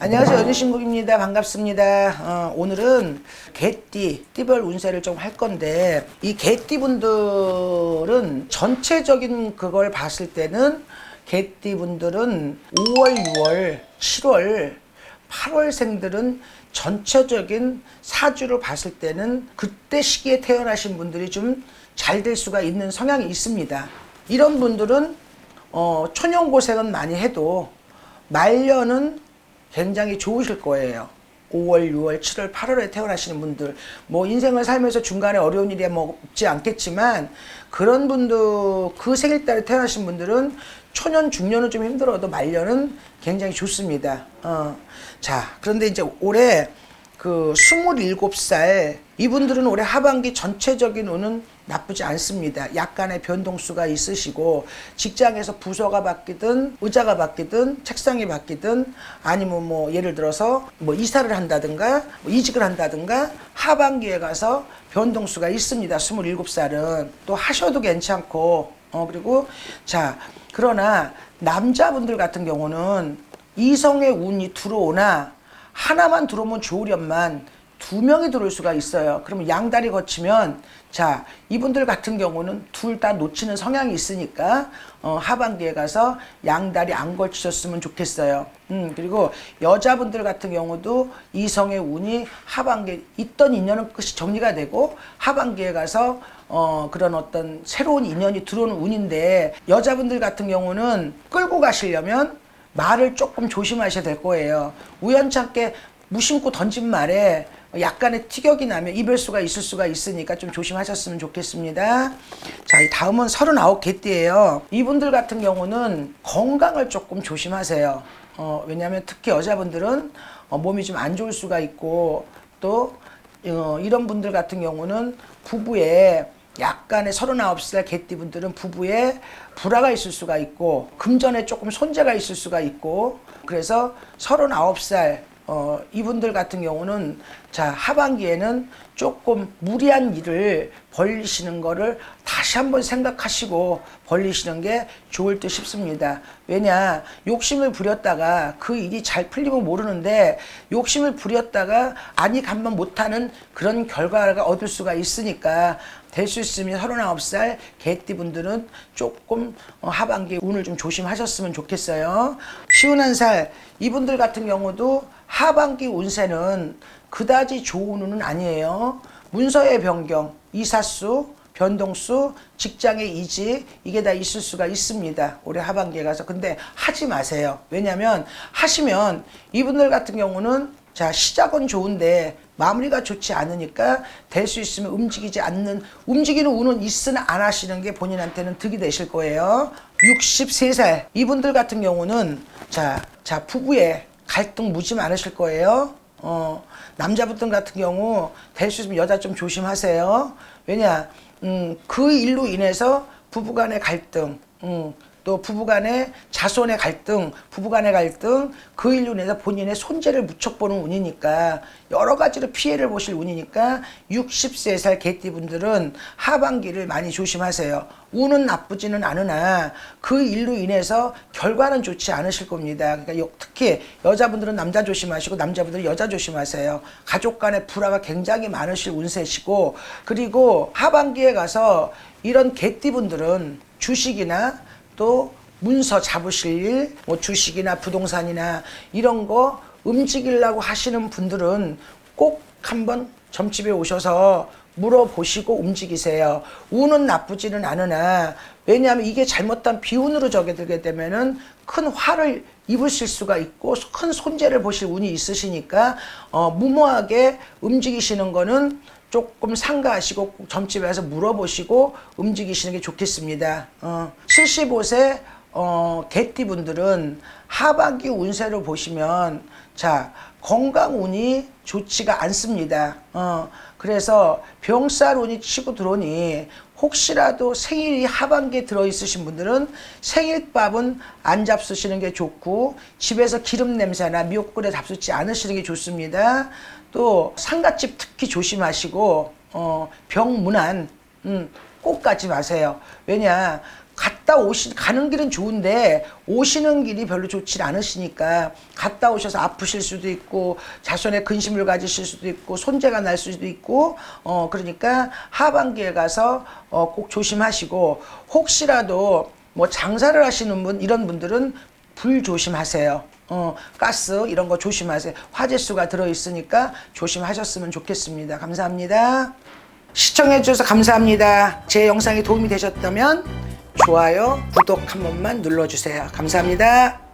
안녕하세요. 연희신국입니다. 반갑습니다. 어, 오늘은 개띠, 띠별 운세를 좀 할 건데, 이 개띠 분들은 전체적인 그걸 봤을 때는 개띠 분들은 5월, 6월, 7월, 8월생들은 전체적인 사주를 봤을 때는 그때 시기에 태어나신 분들이 좀 잘 될 수가 있는 성향이 있습니다. 이런 분들은 어, 초년고생은 많이 해도 말년은 굉장히 좋으실 거예요. 5월, 6월, 7월, 8월에 태어나시는 분들, 뭐 인생을 살면서 중간에 어려운 일이 뭐 없지 않겠지만 그런 분들 그 생일달에 태어나신 분들은 초년, 중년은 좀 힘들어도 말년은 굉장히 좋습니다. 어. 자, 그런데 이제 올해 그 27살 이분들은 올해 하반기 전체적인 운은 나쁘지 않습니다. 약간의 변동수가 있으시고 직장에서 부서가 바뀌든 의자가 바뀌든 책상이 바뀌든 아니면 뭐 예를 들어서 뭐 이사를 한다든가 뭐 이직을 한다든가 하반기에 가서 변동수가 있습니다. 27살은 또 하셔도 괜찮고 어 그리고 자 그러나 남자분들 같은 경우는 이성의 운이 들어오나 하나만 들어오면 좋으련만 두 명이 들어올 수가 있어요. 그러면 양다리 거치면 자 이분들 같은 경우는 둘 다 놓치는 성향이 있으니까 어, 하반기에 가서 양다리 안 걸치셨으면 좋겠어요. 음 그리고 여자분들 같은 경우도 이성의 운이 하반기에 있던 인연은 끝이 정리가 되고 하반기에 가서 어 그런 어떤 새로운 인연이 들어오는 운인데 여자분들 같은 경우는 끌고 가시려면 말을 조금 조심하셔야 될 거예요. 우연찮게 무심코 던진 말에 약간의 티격이 나면 이별수가 있을 수가 있으니까 좀 조심하셨으면 좋겠습니다. 자, 이 다음은 39개띠예요. 이분들 같은 경우는 건강을 조금 조심하세요. 어, 왜냐하면 특히 여자분들은 어, 몸이 좀 안 좋을 수가 있고 또 어, 이런 분들 같은 경우는 부부에 약간의 39살 개띠분들은 부부에 불화가 있을 수가 있고 금전에 조금 손재가 있을 수가 있고 그래서 39살 어, 이분들 같은 경우는 자 하반기에는 조금 무리한 일을 벌리시는 거를 다시 한번 생각하시고 벌리시는 게 좋을 듯 싶습니다. 왜냐 욕심을 부렸다가 그 일이 잘 풀리면 모르는데 욕심을 부렸다가 아니 감만 못하는 그런 결과가 얻을 수가 있으니까 될 수 있으면 39살 개띠분들은 조금 어, 하반기 운을 좀 조심하셨으면 좋겠어요. 쉬운 한살 이분들 같은 경우도 하반기 운세는 그다지 좋은 운은 아니에요. 문서의 변경, 이사수, 변동수, 직장의 이직 이게 다 있을 수가 있습니다. 올해 하반기에 가서 근데 하지 마세요. 왜냐하면 하시면 이분들 같은 경우는 자 시작은 좋은데 마무리가 좋지 않으니까 될 수 있으면 움직이지 않는 움직이는 운은 있으나 안 하시는 게 본인한테는 득이 되실 거예요. 63살 이분들 같은 경우는 자, 자 부부의 갈등 무지 많으실 거예요. 어, 남자분들 같은 경우 될 수 있으면 여자 좀 조심하세요. 왜냐, 음, 그 일로 인해서 부부간의 갈등, 음, 또 부부간의 자손의 갈등, 부부간의 갈등, 그 일로 인해서 본인의 손재를 무척 보는 운이니까 여러 가지로 피해를 보실 운이니까 60세 개띠분들은 하반기를 많이 조심하세요. 운은 나쁘지는 않으나 그 일로 인해서 결과는 좋지 않으실 겁니다. 그러니까 여- 특히 여자분들은 남자 조심하시고 남자분들은 여자 조심하세요. 가족 간의 불화가 굉장히 많으실 운세시고 그리고 하반기에 가서 이런 개띠분들은 주식이나 또 문서 잡으실 일, 뭐 주식이나 부동산이나 이런 거 움직이려고 하시는 분들은 꼭 한번 점집에 오셔서 물어보시고 움직이세요. 운은 나쁘지는 않으나 왜냐하면 이게 잘못된 비운으로 저게 들게 되면은 큰 화를 입으실 수가 있고 큰 손재를 보실 운이 있으시니까 어, 무모하게 움직이시는 거는 조금 상가하시고 꼭 점집에 가서 물어보시고 움직이시는 게 좋겠습니다. 어, 75세 어, 개띠 분들은 하반기 운세를 보시면 자 건강 운이 좋지가 않습니다. 어, 그래서 병살 운이 치고 들어오니 혹시라도 생일이 하반기에 들어 있으신 분들은 생일밥은 안 잡수시는 게 좋고 집에서 기름 냄새나 미역국에 잡수지 않으시는 게 좋습니다. 또 상갓집 특히 조심하시고 어, 병문안 음, 꼭 가지 마세요. 왜냐 갔다 오시 가는 길은 좋은데 오시는 길이 별로 좋지 않으시니까 갔다 오셔서 아프실 수도 있고 자손의 근심을 가지실 수도 있고 손재가 날 수도 있고 어 그러니까 하반기에 가서 어 꼭 조심하시고 혹시라도 뭐 장사를 하시는 분 이런 분들은 불 조심하세요. 어, 가스 이런 거 조심하세요. 화재수가 들어 있으니까 조심하셨으면 좋겠습니다. 감사합니다. 시청해 주셔서 감사합니다. 제 영상이 도움이 되셨다면 좋아요, 구독 한 번만 눌러 주세요. 감사합니다.